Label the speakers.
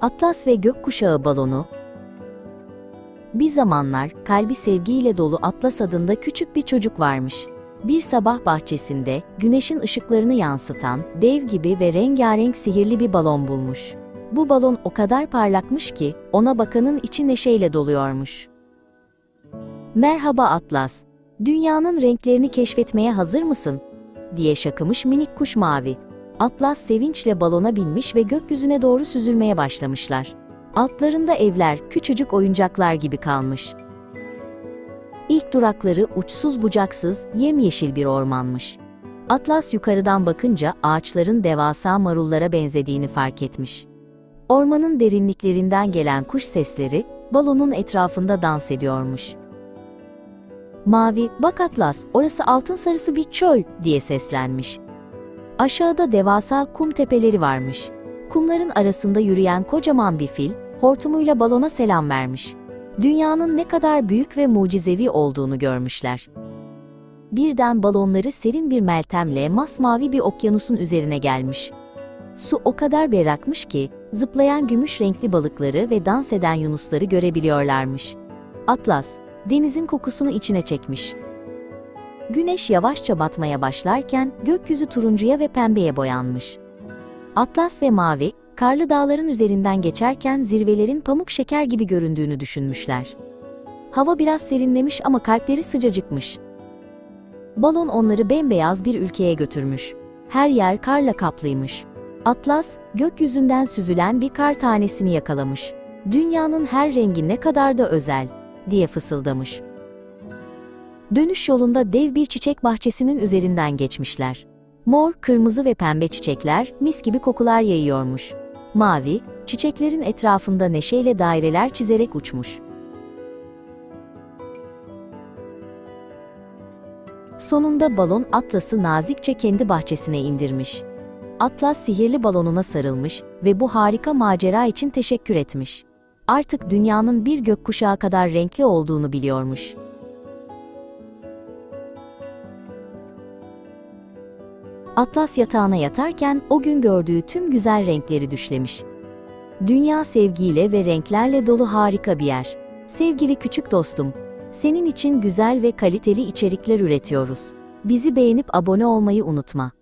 Speaker 1: Atlas ve Gökkuşağı balonu Bir zamanlar kalbi sevgiyle dolu Atlas adında küçük bir çocuk varmış. Bir sabah bahçesinde güneşin ışıklarını yansıtan dev gibi ve rengarenk sihirli bir balon bulmuş. Bu balon o kadar parlakmış ki ona bakanın içi neşeyle doluyormuş. Merhaba Atlas. Dünyanın renklerini keşfetmeye hazır mısın? diye şakımış minik kuş mavi. Atlas sevinçle balona binmiş ve gökyüzüne doğru süzülmeye başlamışlar. Altlarında evler, küçücük oyuncaklar gibi kalmış. İlk durakları uçsuz bucaksız, yemyeşil bir ormanmış. Atlas yukarıdan bakınca ağaçların devasa marullara benzediğini fark etmiş. Ormanın derinliklerinden gelen kuş sesleri balonun etrafında dans ediyormuş. Mavi, bak Atlas, orası altın sarısı bir çöl diye seslenmiş. Aşağıda devasa kum tepeleri varmış. Kumların arasında yürüyen kocaman bir fil, hortumuyla balona selam vermiş. Dünyanın ne kadar büyük ve mucizevi olduğunu görmüşler. Birden balonları serin bir meltemle masmavi bir okyanusun üzerine gelmiş. Su o kadar berrakmış ki, zıplayan gümüş renkli balıkları ve dans eden yunusları görebiliyorlarmış. Atlas, denizin kokusunu içine çekmiş. Güneş yavaşça batmaya başlarken gökyüzü turuncuya ve pembeye boyanmış. Atlas ve Mavi, karlı dağların üzerinden geçerken zirvelerin pamuk şeker gibi göründüğünü düşünmüşler. Hava biraz serinlemiş ama kalpleri sıcacıkmış. Balon onları bembeyaz bir ülkeye götürmüş. Her yer karla kaplıymış. Atlas, gökyüzünden süzülen bir kar tanesini yakalamış. Dünyanın her rengi ne kadar da özel, diye fısıldamış. Dönüş yolunda dev bir çiçek bahçesinin üzerinden geçmişler. Mor, kırmızı ve pembe çiçekler mis gibi kokular yayıyormuş. Mavi, çiçeklerin etrafında neşeyle daireler çizerek uçmuş. Sonunda balon Atlas'ı nazikçe kendi bahçesine indirmiş. Atlas sihirli balonuna sarılmış ve bu harika macera için teşekkür etmiş. Artık dünyanın bir gökkuşağı kadar renkli olduğunu biliyormuş. Atlas yatağına yatarken o gün gördüğü tüm güzel renkleri düşlemiş. Dünya sevgiyle ve renklerle dolu harika bir yer. Sevgili küçük dostum, senin için güzel ve kaliteli içerikler üretiyoruz. Bizi beğenip abone olmayı unutma.